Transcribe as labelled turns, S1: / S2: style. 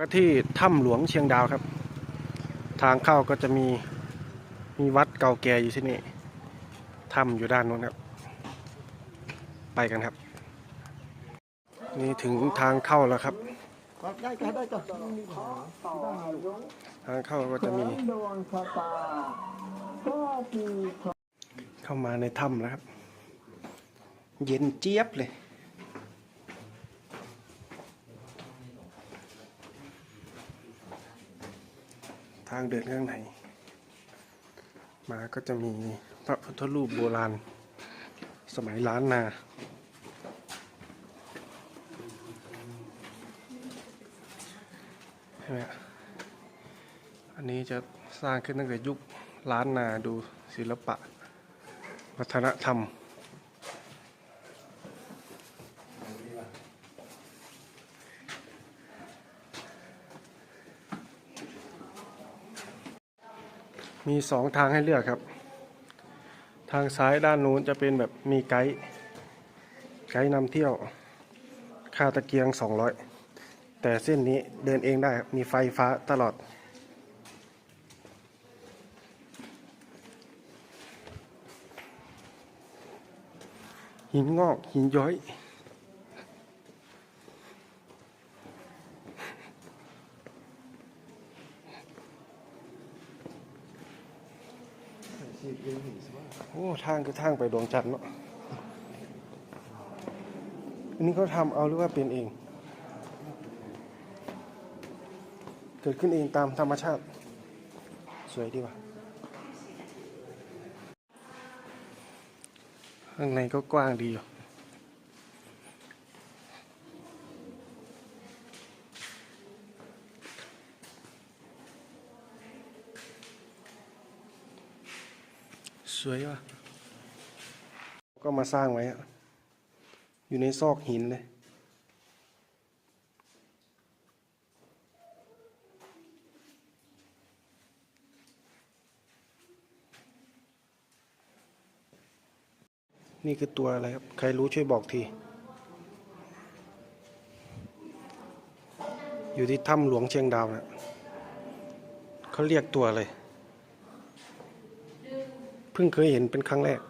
S1: ก็ที่ถ้ำหลวงเชียงดาวครับ ทางเข้าก็จะมีมีวัดเก่าแก่อยู่ที่นี่ถ้ำอยู่ด้านนู้นครับ ไปกันครับ นี่ถึงทางเข้าแล้วครับ ทางเข้าก็จะมี เข้ามาในถ้ำแล้วครับ เย็นเจี๊ยบเลย ทางเดินข้างในมาก็จะมีพระพุทธรูปโบราณ สมัยล้านนา ใช่ไหมอะอันนี้จะสร้างขึ้นตั้งแต่ยุคล้านนาดูศิลปะ วัฒนธรรม มีสองทางให้เลือกครับ ทางซ้ายด้านนู้นจะเป็นแบบมีไกด์ไกด์นำเที่ยว ค่าตะเกียง 200 แต่เส้นนี้เดินเองได้ครับมีไฟฟ้าตลอด หินงอกหินย้อย โอ้ทางคือทางไปดวงจันทร์เนาะอันนี้เขาทำเอาหรือว่าเป็นเอง เกิดขึ้นเองตามธรรมชาติ สวยดีว่ะข้างในก็กว้างดีอยู่ สวยว่ะ ก็มาสร้างไว้อะอยู่ในซอกหินเลย นี่คือตัวอะไรครับ ใครรู้ช่วยบอกที อยู่ที่ถ้ำหลวงเชียงดาวนะเขาเรียกตัวอะไร พิ่งเคยเห็นเป็นครั้งแรก